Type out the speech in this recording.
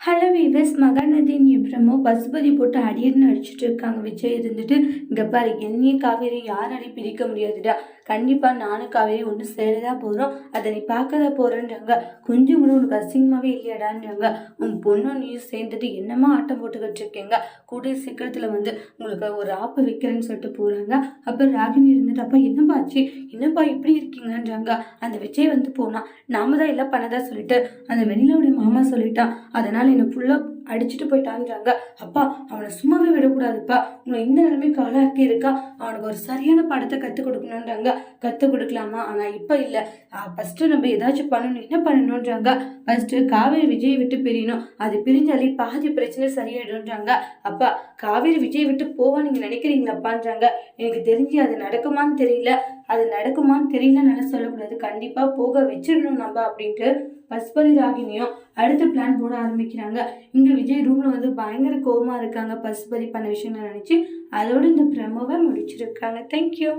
Hello viewers மகாநதியின் எப்ரமோ பசுபதி போட்டு அடியர்னு அடிச்சிட்டு இருக்காங்க. விஜய் இருந்துட்டு இங்கே பாரு என்னையும் காவேரி யாராலையும் பிரிக்க முடியாதுடா. கண்டிப்பாக நானும் காவேரி ஒன்று சேரதா போகிறோம் அதை நீ பார்க்கதான் போகிறேன்றாங்க கொஞ்சம் கூட உனக்கு அசிங்கமாகவே இல்லையாடான்றாங்க. உன் பொண்ணும் நீயும் சேர்ந்துட்டு என்னமா ஆட்டம் போட்டுக்கிட்டு இருக்கீங்க. கூடிய சீக்கிரத்தில் வந்து உங்களுக்கு ஒரு ஆப்பு வைக்கிறேன்னு சொல்லிட்டு போகிறாங்க அப்புறம் ராகினி இருந்துட்டு அப்போ என்னப்பா ஆச்சு? என்னப்பா இப்படி இருக்கீங்கன்றாங்க. அந்த விஜய் வந்து போனால் நாம தான் எல்லாம் பண்ணதா சொல்லிட்டு அந்த வெண்ணிலாவுடைய மாமா சொல்லிட்டான். அதனால் என்னை ஃபுல்லாக அடிச்சுட்டு போயிட்டான்றாங்க. அப்பா அவனை சும்மாவே விடக்கூடாதுப்பா. உங்களை இந்த நிலைமைக்கு ஆளாக்கி இருக்கா? அவனுக்கு ஒரு சரியான படத்தை கற்றுக் கொடுக்கணுன்றாங்க கற்றுக் கொடுக்கலாமா? ஆனால் இப்போ இல்லை. ஃபஸ்ட்டு நம்ம ஏதாச்சும் பண்ணணும். என்ன பண்ணணுன்றாங்க ஃபஸ்ட்டு காவேரி விஜய் விட்டு பிரியணும். அது பிரிஞ்சாலே பாதி பிரச்சனை சரியாயிடும்ன்றாங்க. அப்பா காவேரி விஜய் விட்டு போவா நீங்கள் நினைக்கிறீங்களாப்பான்றாங்க. எனக்கு தெரிஞ்சு அது நடக்குமான்னு தெரியல. அது நடக்குமான்னு தெரியலனால சொல்லக்கூடாது. கண்டிப்பாக போக வச்சிடணும் நம்ம அப்படின்ட்டு பசுபதி ராகினியும் அடுத்த பிளான் போட ஆரம்பிக்கிறாங்க. இங்கே விஜய் ரூமில் வந்து பயங்கர கோபமாக இருக்காங்க பசுபதி பண்ண விஷயங்களை நினச்சி. அதோடு இந்த ப்ரமோவை முடிச்சிருக்காங்க. தேங்க்யூ